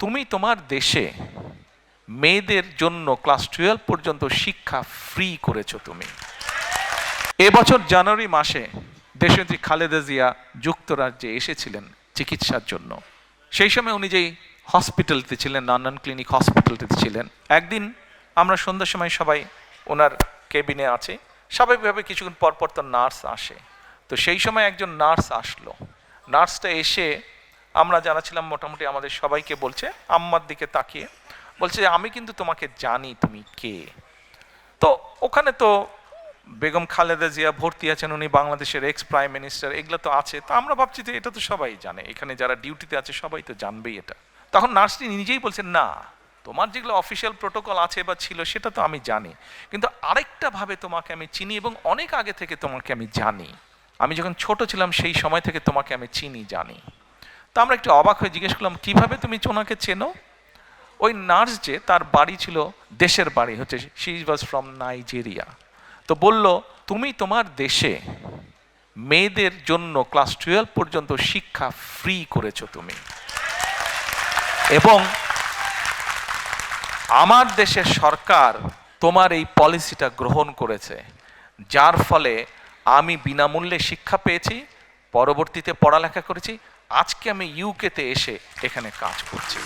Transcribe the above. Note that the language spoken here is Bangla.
তুমি তোমার দেশে মেয়েদের জন্য ক্লাস টুয়েলভ পর্যন্ত শিক্ষা ফ্রি করেছ তুমি। এবছর জানুয়ারি মাসে দেশনেত্রী খালেদা জিয়া যুক্তরাজ্যে এসেছিলেন চিকিৎসার জন্য। সেই সময় উনি যেই হসপিটালতে ছিলেন নান্নান ক্লিনিক হসপিটালটিতে ছিলেন, একদিন আমরা সন্ধ্যার সময় সবাই ওনার কেবিনে আছে। স্বাভাবিকভাবে কিছুক্ষণ পর পর তো নার্স আসে। তো সেই সময় একজন নার্স আসলো। নার্সটা এসে আমরা যারা ছিলাম মোটামুটি আমাদের সবাইকে বলছে, আম্মার দিকে তাকিয়ে বলছে আমি কিন্তু তোমাকে জানি তুমি কে। তো ওখানে তো বেগম খালেদা জিয়া ভর্তি আছেন, উনি বাংলাদেশের এক্স প্রাইম মিনিস্টার এগুলো তো আছে। তো আমরা ভাবছি যে এটা তো সবাই জানে। এখানে যারা ডিউটিতে আছে, সবাই তো জানবেই এটা। তখন নার্সটি নিজেই বলছেন, না, তোমার যেগুলো অফিসিয়াল প্রোটোকল আছে বা ছিল, সেটা তো আমি জানি। কিন্তু আরেকটা ভাবে তোমাকে আমি চিনি এবং অনেক আগে থেকে তোমাকে আমি জানি। আমি যখন ছোট ছিলাম, সেই সময় থেকে তোমাকে আমি চিনি, জানি। তো আমরা একটু অবাক হয়ে জিজ্ঞেস করলাম, কীভাবে তুমি ওনাকে চেনো? ওই নার্স যে, তার বাড়ি ছিল দেশের বাড়ি, হচ্ছে শি ওয়াজ ফ্রম নাইজেরিয়া তো বলল, তুমি তোমার দেশে মেয়েদের জন্য ক্লাস টুয়েলভ পর্যন্ত শিক্ষা ফ্রি করেছ তুমি। এবং আমার দেশের সরকার তোমার এই পলিসিটা গ্রহণ করেছে, যার ফলে আমি বিনামূল্যে শিক্ষা পেয়েছি, পরবর্তীতে পড়ালেখা করেছি আজকে আমি ইউকেতে এসে এখানে কাজ করছি।